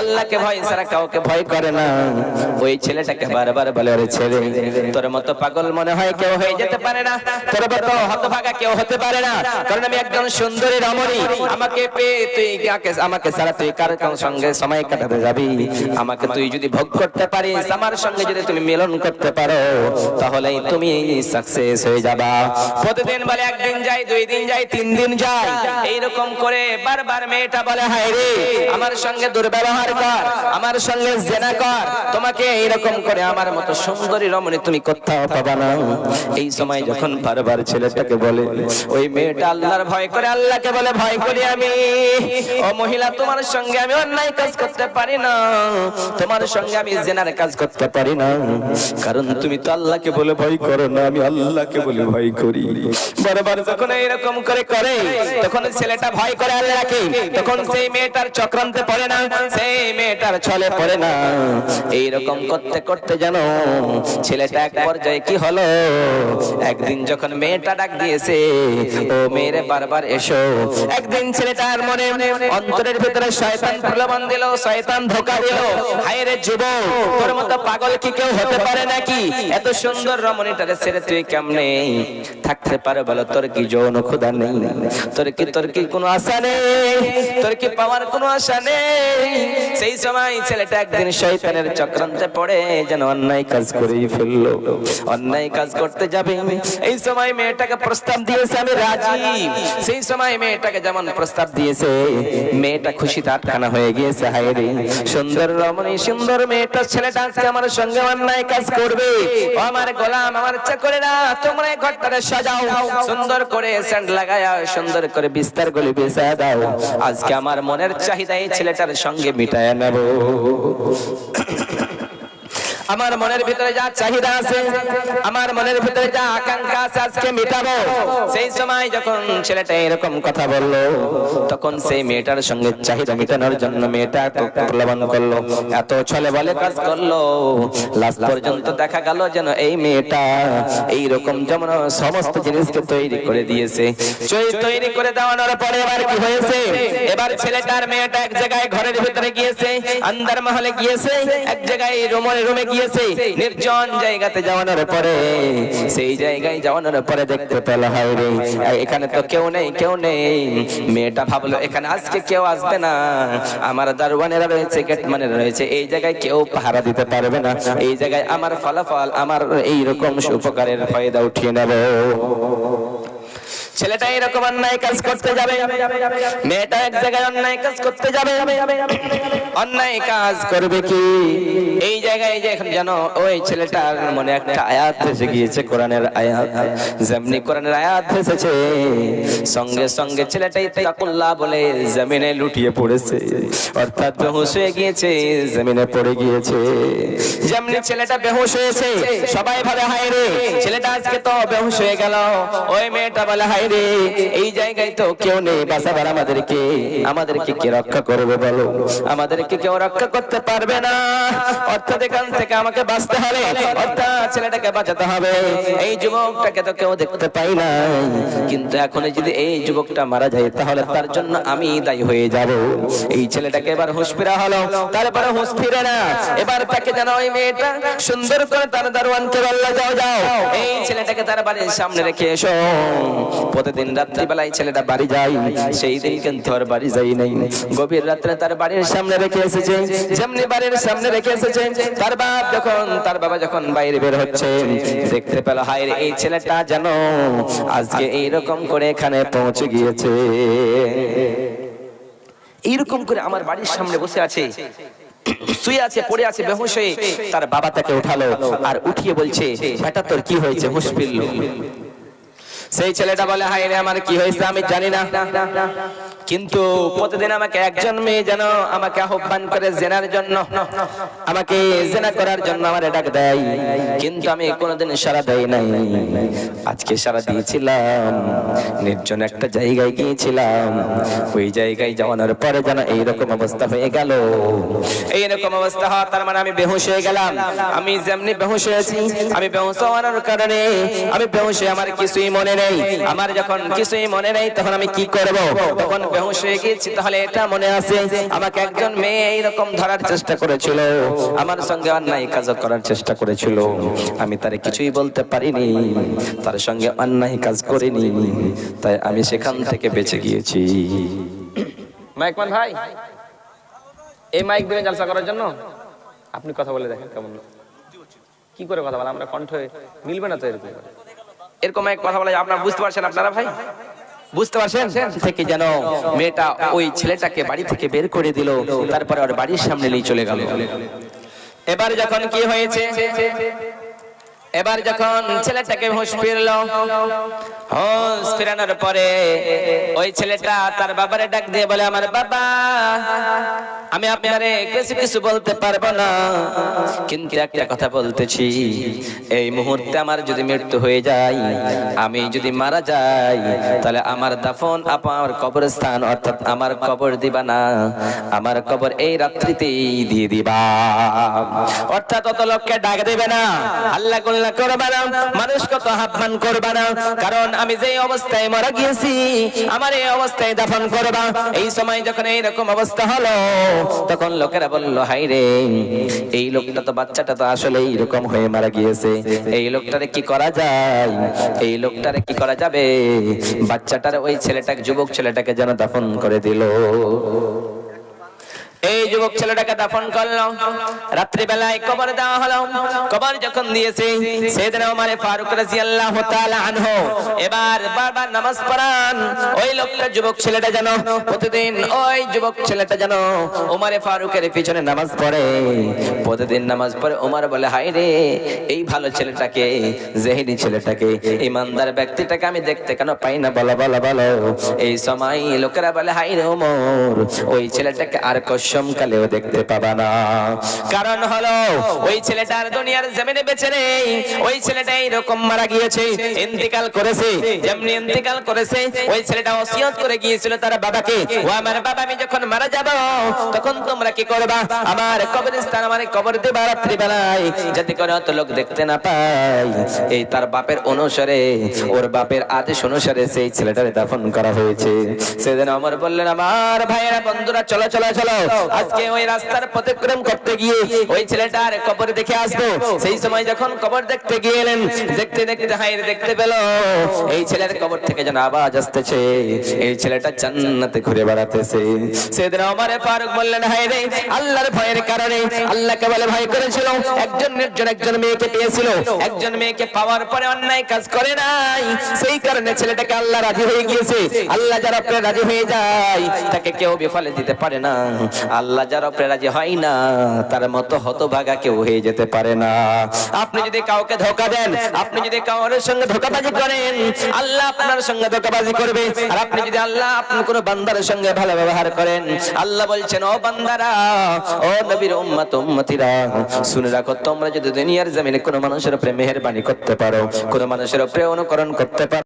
আল্লাহকে ভয় ছাড়া কাউকে ভয় করে না। ওই ছেলেটাকে বারবার বলে ওরে তোর মতো পাগল মনে হয় কেউ হয়ে যেতে পারে না। তোর মতো হতভাগা কেউ হতে পারে না। কারণ আমি একজন সুন্দরী রমণী। আমাকে পেয়ে তুই আমাকে ছাড়া তুই কার সঙ্গে সময় কাটাতে যাবি? আমাকে তুই যদি ভোগ করতে পারিস, আমার সঙ্গে যদি তুমি মিলন করতে পারো, তাহলেই তুমি সাকসেস হয়ে যাবা। প্রতিদিন বলে, একদিন যাই, দুই দিন যাই, তিন দিন যাই। এইরকম করে বারবার মেয়েটা বলে, হায় রে, আমার সঙ্গে দুর্ব্যবহার কর, আমার সঙ্গে জেনা কর, তোমাকে এইরকম করে আমার মতো সুন্দরী রমণী তুমি কোথাও পাবা না। এই সময় যখন বারবার ছেলেটাকে বলে, ওই মেয়েটা আল্লাহর ভয় করে, আল্লাহকে বলে ভয় করি আমি। ও মহিলা, তোমার সঙ্গে আমি অন্যায় কাজ করতে পারি না। তোমার সঙ্গে আমি জেনার কাজ করতে পারি না। কারণ তুমি তো আল্লাহকে বলে ভয় করো না, আমি আল্লাহকে বলে ভয় করি। বারবার যখন এরকম করে করে, তখন ছেলেটা ভয় করে আল্লাহকে তখন সেই মেয়েটার চক্রান্তে পড়ে না সেই মেয়েটার ছলে পড়ে না। এইরকম করতে করতে জানো, ছেলেটা এক পর্যায়ে কি হলো? একদিন যখন মেয়েটা ডাক দিয়েছে, ও মেয়েরে বারবার এসো। একদিন ছেলেটার মনে অন্তরের ভিতরে শয়তান প্রলোভন দিল, শয়তান ধোকা দিল। হায় রে যুবক, তোর মতো পাগল কি কেউ হতে পারে নাকি? এত সুন্দর রমণীটারে ছেড়ে তুই কেমনে? থাকতে পারে বলো, তোর কি যৌন ক্ষুধা নেই? তোর কি তোর কি কোনো আশা নেই? তোর কি পাওয়ার কোনো আশা নেই? সেই সময় ছেলেটা একদিন শয়তানের চক্রান্তে পড়ে, যেন অন্যায় কাজ করেই ফেলল। অন্যায় কাজ করতে যাবে। এই সময় মেয়েটাকে প্রস্তাব দিয়েছে, আমি রাজি। সেই সময় মেয়েটাকে যেমন প্রস্তাব দিয়েছে, মেয়েটা খুশিতে আটখানা হয়ে গিয়েছে, হায় রে, সুন্দর রমণী, সুন্দর মেয়েটা, ছেলেটা আজকে আমার সঙ্গে অন্যায় কাজ করবে। আমার গোলাম, আমার চাকরেরা, তোমরা এই ঘরটারে সাজাও। সুন্দর করে স্যান্ড লাগায়া, সুন্দর করে বিস্তার গুলি বিছায়া দাও। আজকে আমার মনের চাহিদা এই ছেলেটার সঙ্গে মিটায়া নেব। আমার মনের ভিতরে যা চাহিদা আছে, আমার মনের ভিতরে যা আকাঙ্ক্ষা আছে আজকে মেটাবো। সেই সময় যখন ছেলেটা এরকম কথা বলল, তখন সেই মেয়েটার সঙ্গে চাহিদা মেটানোর জন্য মেয়েটা এত প্রলোভন করল, এত ছলে বলে কাজ করল। লাস্ট পর্যন্ত দেখা গেল যেন এই মেয়েটা এই রকম যেমন সমস্ত জিনিসকে তৈরি করে দিয়েছে। তৈরি করে দেওয়ানোর পরে এবার কি হয়েছে? এবার ছেলেটার মেয়েটা এক জায়গায় ঘরের ভিতরে গিয়েছে আন্দার মহলে গিয়েছে, এক জায়গায় রুমে রুমে গিয়েছে। নির্জন জায়গাতে যাওয়ানোর পরে, সেই জায়গায় যাওয়ানোর পরে দেখতে পেল, হয় রে। এখানে তো কেউ নেই কেউ নেই। মেয়েটা ভাবলো, এখানে আজকে কেউ আসবে না। আমার দারোয়ানেরা রয়েছে গেটম্যানেরা রয়েছে। এই জায়গায় কেউ পাহারা দিতে পারবে না। এই জায়গায় আমার ফলাফল, আমার এই রকম উপকারের ফায়দা উঠিয়ে নেব। ছেলেটা এরকম অন্যায় কাজ করতে যাবে, মেয়েটা এক জায়গায় অন্যায় কাজ করতে যাবে, অন্যায় কাজ করবে কি? এই জায়গায় যে এখন জানো ওই ছেলেটার মনে একটা আয়াত এসে গিয়েছে, কোরআনের আয়াত, যেমনি কোরআনের আয়াত এসেছে সঙ্গে সঙ্গে ছেলেটাই তাকুল্লাহ বলে জমিনে লুটিয়ে পড়েছে, অর্থাৎ বেহুশ হয়ে গিয়েছে, জমিনে পড়ে গিয়েছে। যেমনি ছেলেটা বেহুশ হয়েছে, সবাই ভাবে, হায় রে, ছেলেটা আজকে তো বেহুশ হয়ে গেল। ওই মেয়েটা বলে, হায় রে, এই জায়গায় তো কেউ নেই আমাদেরকে। আমাদেরকে কে রক্ষা করবে বলো? আমাদেরকে কেউ রক্ষা করতে পারবে না। অর্থাৎ এখান থেকে আমাকে বাঁচতে হবে, অর্থাৎ ছেলেটাকে বাঁচাতে হবে। এই যুবকটাকে তো কেউ দেখতে পাই কিন্তু এখন যদি এই যুবকটা মারা যায়, তাহলে তার জন্য আমি দায়ী হয়ে যাব। এই ছেলেটাকে এবার হুঁশ ফিরা হলো। তারপরে হুঁশ ফিরে না। এবার তাকে যেন ওই মেয়েটা সুন্দর করে তার দারোয়ানকে বলল, যাও যাও। এই ছেলেটাকে তার বাড়ির সামনে রেখে এসো। প্রতিদিন রাত্রিবেলায় ছেলেটা বাড়ি যায়, সেই দিন কিন্তু আর বাড়ি যাই নাই। গভীর রাত্রে তার বাড়ির সামনে রেখে এসেছে, যেমনি বাড়ির সামনে রেখে এসেছে, তার বাপ যখন, তার বাবা যখন বাইরে বের হচ্ছে, দেখতে পেল, হায় এই ছেলেটা যেন আজকে এইরকম করে এখানে পৌঁছে গিয়েছে। এইরকম করে আমার বাড়ির সামনে বসে আছে, শুয়ে আছে, পড়ে আছে, বেহুশ হয়ে, তার বাবা তাকে উঠালো আর উঠিয়ে বলছে, বেটা, তোর কি হয়েছে? হুঁশ ফিরল সেই ছেলেটা বলে হাই রে আমার কি হয়েছে আমি জানি না। কিন্তু প্রতিদিন আমাকে একজন মেয়ে যেন আমাকে আহ্বান করে জেনার জন্য, আমাকে জেনা করার জন্য আমার ডাক দেয়। কিন্তু আমি কোনোদিন সারা দেই নাই। আজকে সারা দিয়েছিলাম, নির্জন একটা জায়গায় গিয়েছিলাম। ওই জায়গায় যাওয়ানোর পরে যেন এইরকম অবস্থা হয়ে গেল। এইরকম অবস্থা হওয়া তার মানে আমি বেহুশ হয়ে গেলাম। আমি যেমনি বেহুশ হয়েছি, আমি বেহুশ হওয়ার কারণে আমি বেহুশ আমার কিছুই মনে নেই। আমার যখন কিছুই মনে নেই, তখন আমি কি করব? তখন বেহুশ হয়ে গেছি তাহলে এটা মনে আছে। আমাকে একজন মেয়ে এইরকম ধরার চেষ্টা করেছিল। আমার সঙ্গে অন্যায় কাজ করার চেষ্টা করেছিল। আমি তারে কিছুই বলতে পারিনি। তার সঙ্গে অন্যায় কাজ করিনি। তাই আমি সেখান থেকে বেঁচে গিয়েছি। মাইকমান ভাই, এই মাইক দিবেন জলসা করার জন্য আপনি কথা বলে দেখেন কেমন। কি করে কথা বলে? আমরা কণ্ঠে মিলবে না তো এরকম। এরকম এক কথা বলে আপনার বুঝতে পারছেন আপনারা ভাই? বুঝতে পারছেন? থেকে যেন মেয়েটা ওই ছেলেটাকে বাড়ি থেকে বের করে দিল, তারপরে ওর বাড়ির সামনে নিয়ে চলে গেল। এবার যখন কি হয়েছে? এবার যখন ছেলেটাকে হুঁশ ফিরল, হুঁশ ফিরানোর পরে ওই ছেলেটা তার বাবারে ডাক দিয়ে বলে, আমার বাবা, আমি আপনারে কিছু কিছু বলতে পারব না। কিন্তু একটা কথা বলতেছি, এই মুহূর্তে আমার যদি মৃত্যু হয়ে যায়, আমি যদি মারা যাই, তাহলে আমার দাফন আমার কবরস্থান, অর্থাৎ আমার কবর দিবা না আমার কবর এই রাত্রিতেই দিয়ে দিবা। অর্থাৎ অত লোককে ডাক দেবে না। আল্লাহ গুল্লা করবে না, মানুষ কত আহ্বান করবে না। কারণ আমি যে অবস্থায় মারা গিয়েছি, আমার এই অবস্থায় দাফন করবা। এই সময় যখন এইরকম অবস্থা হলো, তখন লোকেরা বলল হাই রে, এই লোকটা তো বাচ্চাটা তো আসলে এইরকম হয়ে মারা গিয়েছে। এই লোকটারে কি করা যায়? এই লোকটারে কি করা যাবে? বাচ্চাটার ওই ছেলেটাকে যুবক ছেলেটাকে যেন দাফন করে দিল। এই যুবক ছেলেটাকে দাফন করল। রাত্রিবেলায় কবর দেওয়া হলো। কবর যখন দিয়েছে, সেদিন আমার ফারুক রাদিয়াল্লাহু তাআলা আনহু। এবার বারবার নামাজ পড়ান। ওই লোকটা যুবক ছেলেটা যেন, প্রতিদিন ওই যুবক ছেলেটা যেন ওমারে ফারুকের পিছনে নামাজ পড়ে। প্রতিদিন নামাজ পড়ে ওমর বলে হাই রে, এই ভালো ছেলেটাকে জেহেরি ছেলেটাকে, ইমানদার ব্যক্তিটাকে আমি দেখতে কেন পাই না? বলো বলো বলো। এই সময় লোকেরা বলে হাই রে ওমর, ওই ছেলেটাকে আর কসম কালেও দেখতে পাবা না। কারণ হলো, ওই ছেলেটার দুনিয়ার জমিনে বেঁচে নেই। ওই ছেলেটা এইরকম মারা গিয়েছে, ইন্তিকাল করেছে, যেমনি ইন্তিকাল করেছে, ওই ছেলেটা ওসিয়ত করে গিয়েছিল তার বাবাকে। ও আমার বাবা, আমি যখন মারা যাব, তখন তোমরা কি করবা? আমার কবরস্থান, আমার কবর দেবা রাত্রি বেলায় যাতে করে অত লোক দেখতে না পায়। এই তার বাপের অনুসারে, ওর বাপের আদেশ অনুসারে সেই ছেলেটারে দাফন করা হয়েছে। সেদিন আমার বললেন, আমার ভাইয়েরা, বন্ধুরা, চলো চলো চলো। আজকে ওই রাস্তার প্রতিক্রম করতে গিয়ে ওই ছেলেটার কবর দেখে আসব। সেই সময় যখন কবর দেখতে গিয়েলেন দেখতে দেখতে হাইরে দেখতে পেল, এই ছেলের কবর থেকে যেন আওয়াজ আসতেছে। এই ছেলেটা জান্নাতে ঘুরে বেড়াতেছে। সেদিন আমার ফারুক বললেন হাইরে আল্লাহর ভয়ের কারণে আল্লাহকে বলে ভয় করেছিল। একজন নির্জন একজন মেয়েকে পেয়েছিল। একজন মেয়েকে পাওয়ার পরে অন্যায় কাজ করে নাই। সেই কারণে ছেলেটাকে আল্লাহ রাজি হয়ে গিয়েছে। আল্লাহ যারা রাজি হয়ে যায়, তাকে কেউ বিফলে দিতে পারে না। আল্লাহ যারা উপরে রাজি হয় না, তার মতো হতভাগা কেউ হয়ে যেতে পারে না। আপনি যদি কাউকে ধোকা দেন, আপনি যদি কাউর সঙ্গে ধোকাবাজি করেন, আল্লাহ আপনার সঙ্গে ধোকাবাজি করবে। আর আপনি যদি আল্লাহ আপনার কোনো বান্দার সঙ্গে ভালো ব্যবহার করেন, আল্লাহ বলছেন, ও বান্দারা, ও নবীর উম্মত, উম্মতিরা, শুনে রাখো, তোমরা যদি দুনিয়ার জমিনে কোনো মানুষের উপরে মেহেরবানি করতে পারো, কোনো মানুষের উপরে অনুকরণ করতে পারো।